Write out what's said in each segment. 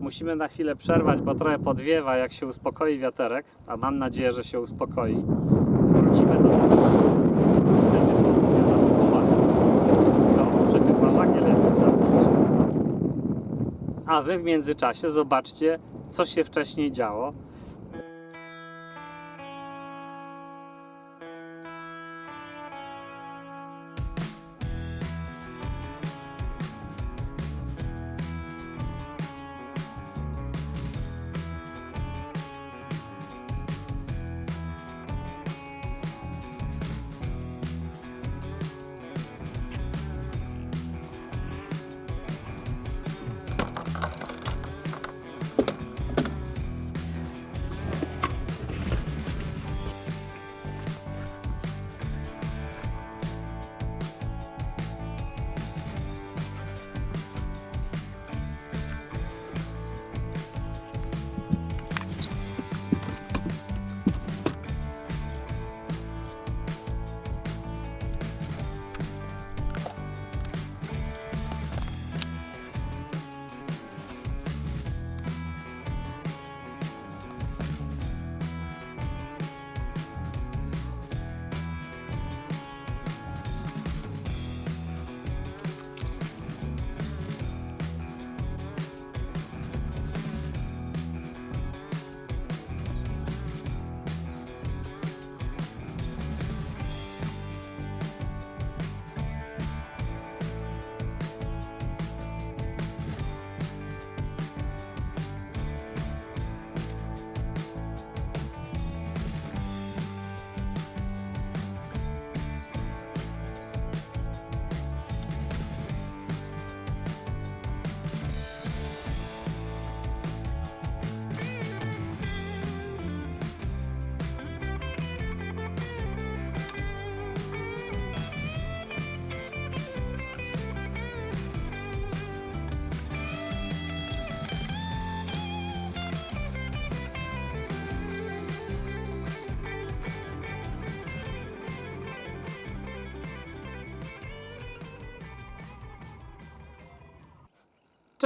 Musimy na chwilę przerwać, bo trochę podwiewa, jak się uspokoi wiaterek, a mam nadzieję, że się uspokoi. Wrócimy do tego. Wtedy poopowiadam o gumach. Co, muszę chyba żagiel jakiś założyć. A wy w międzyczasie zobaczcie, co się wcześniej działo.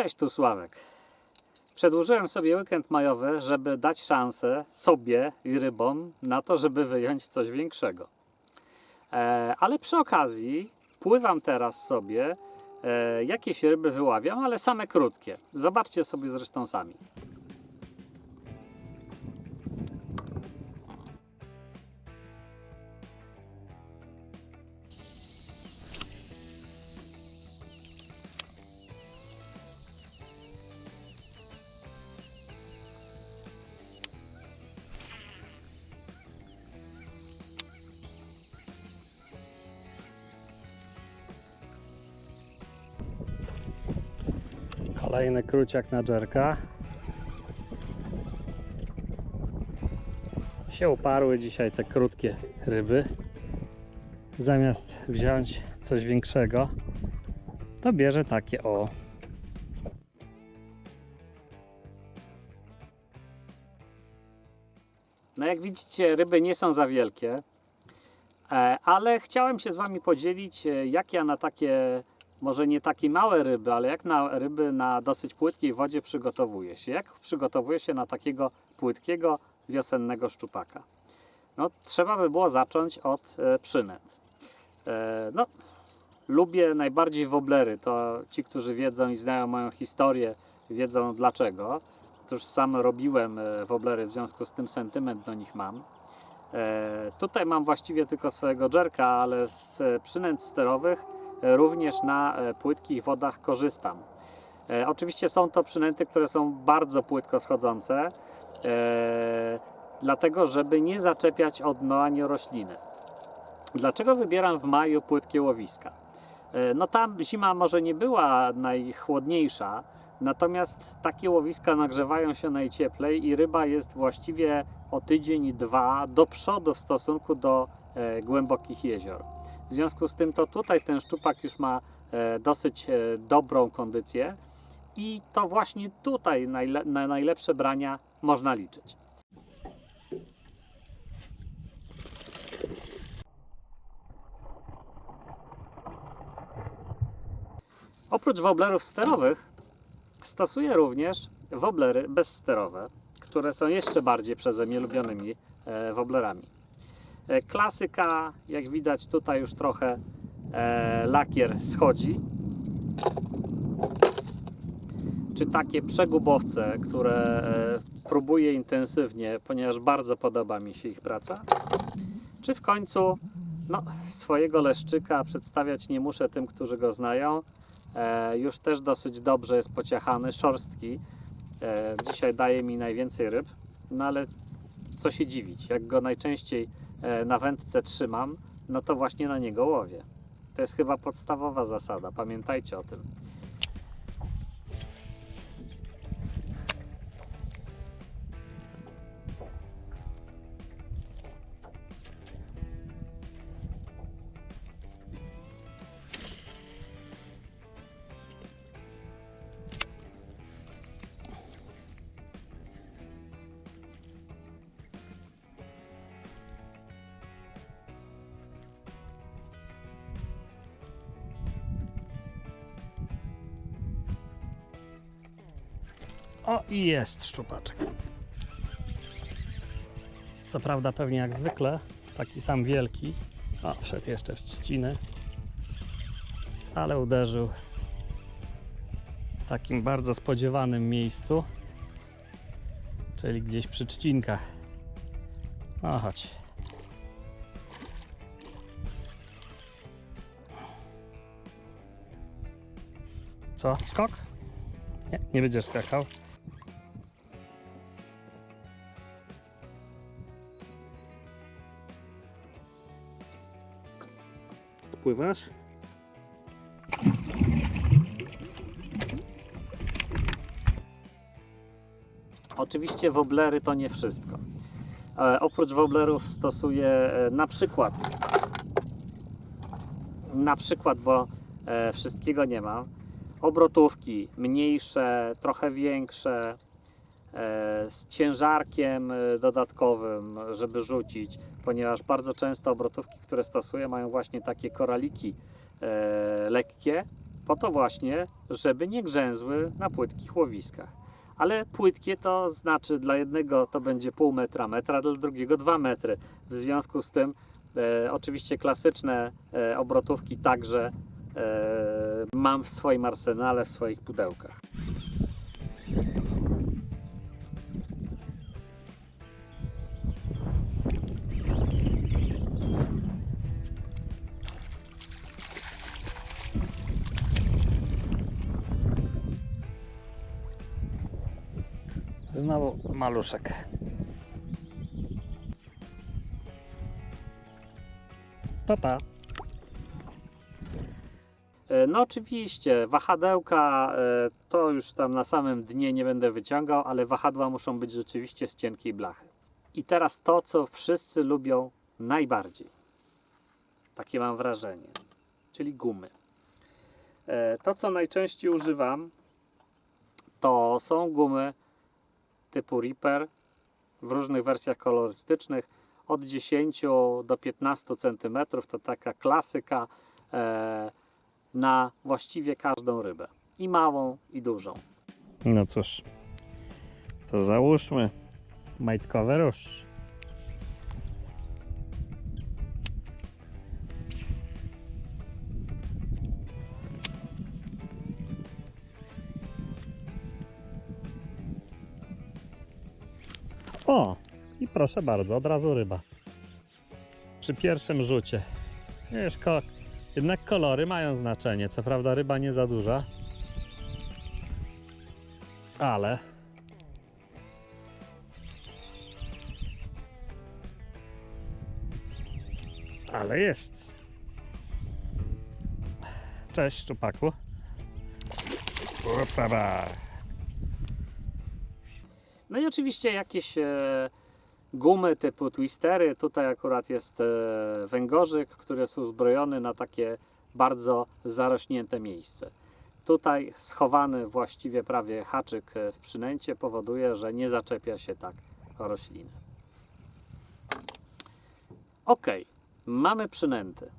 Cześć, tu Sławek. Przedłużyłem sobie weekend majowy, żeby dać szansę sobie i rybom na to, żeby wyjąć coś większego. E, ale przy okazji pływam teraz sobie, e, jakieś ryby wyławiam, ale same krótkie. Zobaczcie sobie zresztą sami. Kolejny kruciak na dżerka. Się uparły dzisiaj te krótkie ryby. Zamiast wziąć coś większego, to bierze takie o. No jak widzicie, ryby nie są za wielkie, e, ale chciałem się z Wami podzielić, e, jak ja na takie, może nie takie małe ryby, ale jak na ryby na dosyć płytkiej wodzie przygotowuję się. Jak przygotowuję się na takiego płytkiego, wiosennego szczupaka. No, trzeba by było zacząć od e, przynęt. E, no, lubię najbardziej woblery. To ci, którzy wiedzą i znają moją historię, wiedzą dlaczego. Otóż sam robiłem e, woblery, w związku z tym sentyment do nich mam. E, tutaj mam właściwie tylko swojego dżerka, ale z e, przynęt sterowych również na e, płytkich wodach korzystam. E, oczywiście są to przynęty, które są bardzo płytko schodzące, e, dlatego żeby nie zaczepiać o dno ani rośliny. Dlaczego wybieram w maju płytkie łowiska? E, No tam zima może nie była najchłodniejsza, natomiast takie łowiska nagrzewają się najcieplej i ryba jest właściwie o tydzień, dwa do przodu w stosunku do e, głębokich jezior. W związku z tym to tutaj ten szczupak już ma e, dosyć e, dobrą kondycję i to właśnie tutaj najle- na najlepsze brania można liczyć. Oprócz woblerów sterowych stosuję również woblery bezsterowe, które są jeszcze bardziej przeze mnie lubionymi e, woblerami. E, klasyka, jak widać tutaj już trochę e, lakier schodzi. Czy takie przegubowce, które próbuję intensywnie, ponieważ bardzo podoba mi się ich praca. Czy w końcu no, swojego leszczyka przedstawiać nie muszę tym, którzy go znają. E, już też dosyć dobrze jest pociachany, szorstki. E, dzisiaj daje mi najwięcej ryb, no ale co się dziwić, jak go najczęściej e, na wędce trzymam, no to właśnie na niego łowię. To jest chyba podstawowa zasada, pamiętajcie o tym. O, i jest szczupaczek. Co prawda, pewnie jak zwykle, taki sam wielki. O, wszedł jeszcze w trzciny, ale uderzył w takim bardzo spodziewanym miejscu, czyli gdzieś przy trzcinkach. No chodź. Co? Skok? Nie, nie będziesz skakał. Pływasz? Oczywiście woblery to nie wszystko. E, oprócz woblerów stosuję e, na przykład na przykład, bo e, wszystkiego nie mam, obrotówki mniejsze, trochę większe, z ciężarkiem e, dodatkowym, żeby rzucić, ponieważ bardzo często obrotówki, które stosuję, mają właśnie takie koraliki e, lekkie, po to właśnie, żeby nie grzęzły na płytkich łowiskach. Ale płytkie to znaczy dla jednego to będzie pół metra, metra, dla drugiego dwa metry. W związku z tym e, oczywiście klasyczne e, obrotówki także e, mam w swoim arsenale, w swoich pudełkach. Maluszek. Papa. E, No oczywiście, wahadełka e, to już tam na samym dnie nie będę wyciągał, ale wahadła muszą być rzeczywiście z cienkiej blachy. I teraz to, co wszyscy lubią najbardziej. Takie mam wrażenie. Czyli gumy. E, To, co najczęściej używam, to są gumy typu Reaper w różnych wersjach kolorystycznych od 10 do 15 cm to taka klasyka e, na właściwie każdą rybę i małą i dużą. No cóż, to załóżmy majtkowe róż. Proszę bardzo, od razu ryba. Przy pierwszym rzucie. Wiesz, ko- jednak kolory mają znaczenie. Co prawda ryba nie za duża, ale ale jest. Cześć, szczupaku. Upaba. No i oczywiście jakieś e, gumy typu twistery. Tutaj akurat jest e, węgorzyk, który jest uzbrojony na takie bardzo zarośnięte miejsce. Tutaj schowany właściwie prawie haczyk e, w przynęcie powoduje, że nie zaczepia się tak rośliny. Ok, mamy przynęty,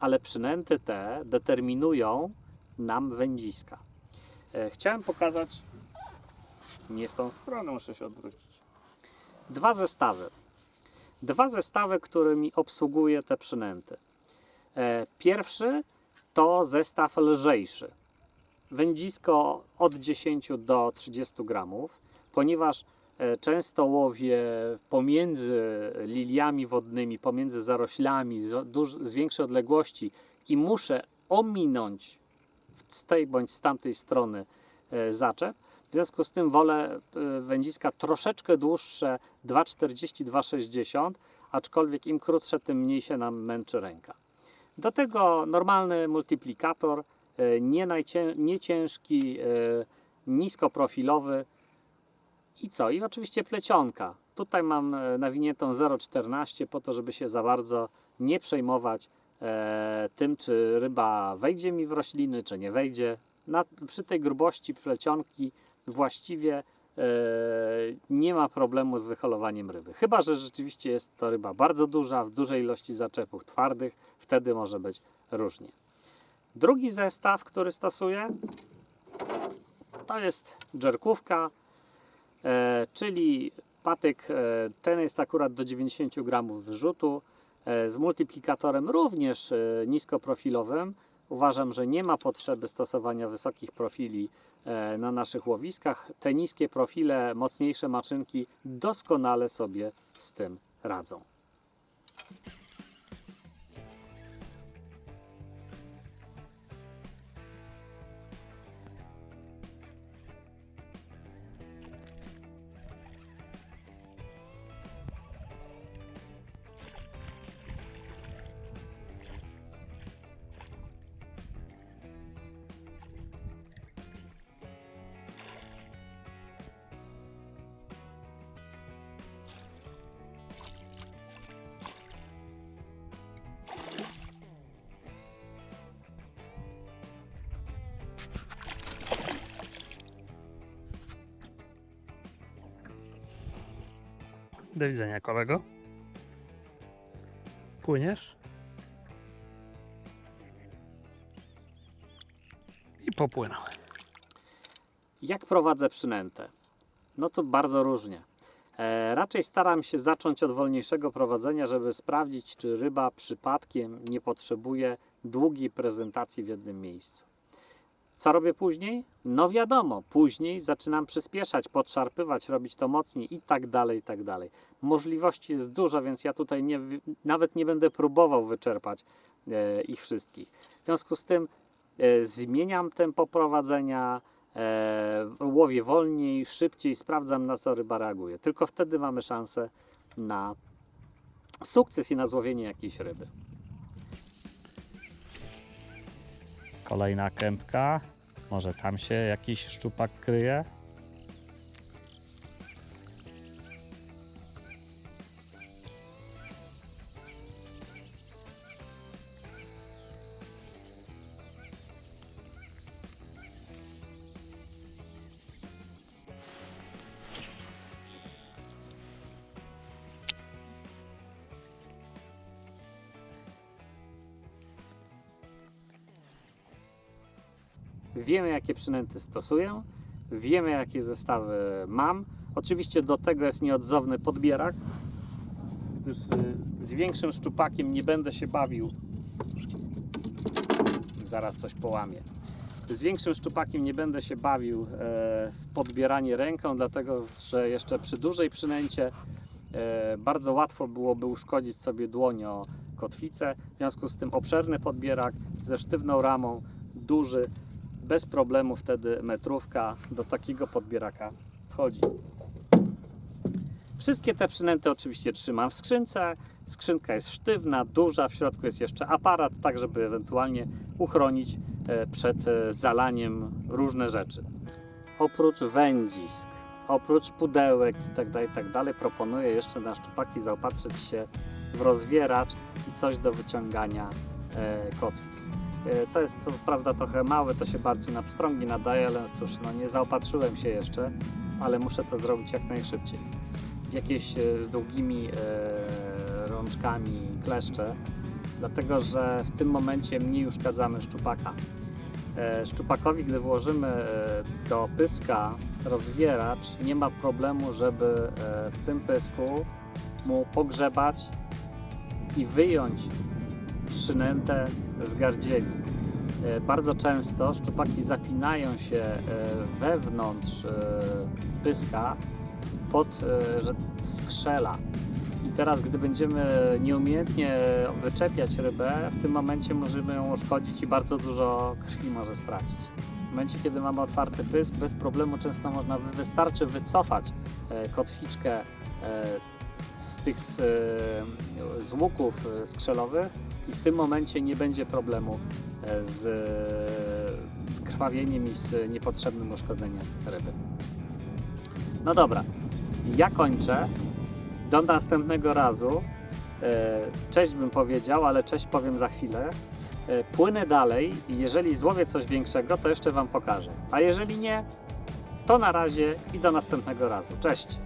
ale przynęty te determinują nam wędziska. E, Chciałem pokazać Nie w tą stronę muszę się odwrócić. Dwa zestawy. Dwa zestawy, którymi obsługuję te przynęty. E, pierwszy to zestaw lżejszy. Wędzisko od 10 do 30 gramów, ponieważ e, często łowię pomiędzy liliami wodnymi, pomiędzy zaroślami z, duż, z większej odległości i muszę ominąć z tej bądź z tamtej strony e, zaczep. W związku z tym wolę e, wędziska troszeczkę dłuższe 2,40-2,60, aczkolwiek im krótsze, tym mniej się nam męczy ręka. Do tego normalny multiplikator, e, nie, najcię, nie ciężki, e, niskoprofilowy i co? I oczywiście plecionka. Tutaj mam nawiniętą 0,14 po to, żeby się za bardzo nie przejmować e, tym, czy ryba wejdzie mi w rośliny, czy nie wejdzie. Na, przy tej grubości plecionki właściwie e, nie ma problemu z wyholowaniem ryby. Chyba, że rzeczywiście jest to ryba bardzo duża, w dużej ilości zaczepów twardych, wtedy może być różnie. Drugi zestaw, który stosuję, to jest dżerkówka, e, czyli patyk, e, ten jest akurat do 90 gramów wyrzutu, z multiplikatorem również niskoprofilowym. Uważam, że nie ma potrzeby stosowania wysokich profili e, na naszych łowiskach. Te niskie profile, mocniejsze maszynki doskonale sobie z tym radzą. Do widzenia, kolego. Płyniesz? I popłynął. Jak prowadzę przynętę? No to bardzo różnie. E, raczej staram się zacząć od wolniejszego prowadzenia, żeby sprawdzić, czy ryba przypadkiem nie potrzebuje długiej prezentacji w jednym miejscu. Co robię później? No wiadomo, później zaczynam przyspieszać, podszarpywać, robić to mocniej i tak dalej, i tak dalej. Możliwości jest dużo, więc ja tutaj nie, nawet nie będę próbował wyczerpać e, ich wszystkich. W związku z tym e, zmieniam tempo prowadzenia, e, łowię wolniej, szybciej, sprawdzam na co ryba reaguje. Tylko wtedy mamy szansę na sukces i na złowienie jakiejś ryby. Kolejna kępka. Może tam się jakiś szczupak kryje? Wiemy, jakie przynęty stosuję, wiemy, jakie zestawy mam. Oczywiście do tego jest nieodzowny podbierak, gdyż y, z większym szczupakiem nie będę się bawił. Zaraz coś połamię. Z większym szczupakiem nie będę się bawił e, w podbieranie ręką, dlatego że jeszcze przy dużej przynęcie e, bardzo łatwo byłoby uszkodzić sobie dłoń o kotwicę. W związku z tym obszerny podbierak ze sztywną ramą, duży, bez problemu wtedy metrówka do takiego podbieraka wchodzi. Wszystkie te przynęty oczywiście trzymam w skrzynce. Skrzynka jest sztywna, duża, w środku jest jeszcze aparat, tak żeby ewentualnie uchronić e, przed e, zalaniem różne rzeczy. Oprócz wędzisk, oprócz pudełek itd., itd. proponuję jeszcze na szczupaki zaopatrzyć się w rozwieracz i coś do wyciągania e, kotwic. E, To jest co prawda trochę małe, to się bardziej na pstrągi nadaje, ale cóż, no nie zaopatrzyłem się jeszcze, ale muszę to zrobić jak najszybciej. Jakieś e, z długimi e, rączkami kleszcze, dlatego że w tym momencie mniej uszkadzamy szczupaka. e, szczupakowi, gdy włożymy do pyska rozwieracz, nie ma problemu, żeby e, w tym pysku mu pogrzebać i wyjąć przynętę z gardzieli. E, Bardzo często szczupaki zapinają się e, wewnątrz e, pyska pod skrzela. I teraz, gdy będziemy nieumiejętnie wyczepiać rybę, w tym momencie możemy ją uszkodzić i bardzo dużo krwi może stracić. W momencie, kiedy mamy otwarty pysk, bez problemu często można, wy- wystarczy wycofać kotwiczkę z tych z, z łuków skrzelowych i w tym momencie nie będzie problemu e, z e, krwawieniem i z niepotrzebnym uszkodzeniem ryby. No dobra, ja kończę. Do następnego razu. E, Cześć bym powiedział, ale cześć powiem za chwilę. Płynę dalej i jeżeli złowię coś większego, to jeszcze Wam pokażę. A jeżeli nie, to na razie i do następnego razu. Cześć!